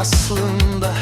aslında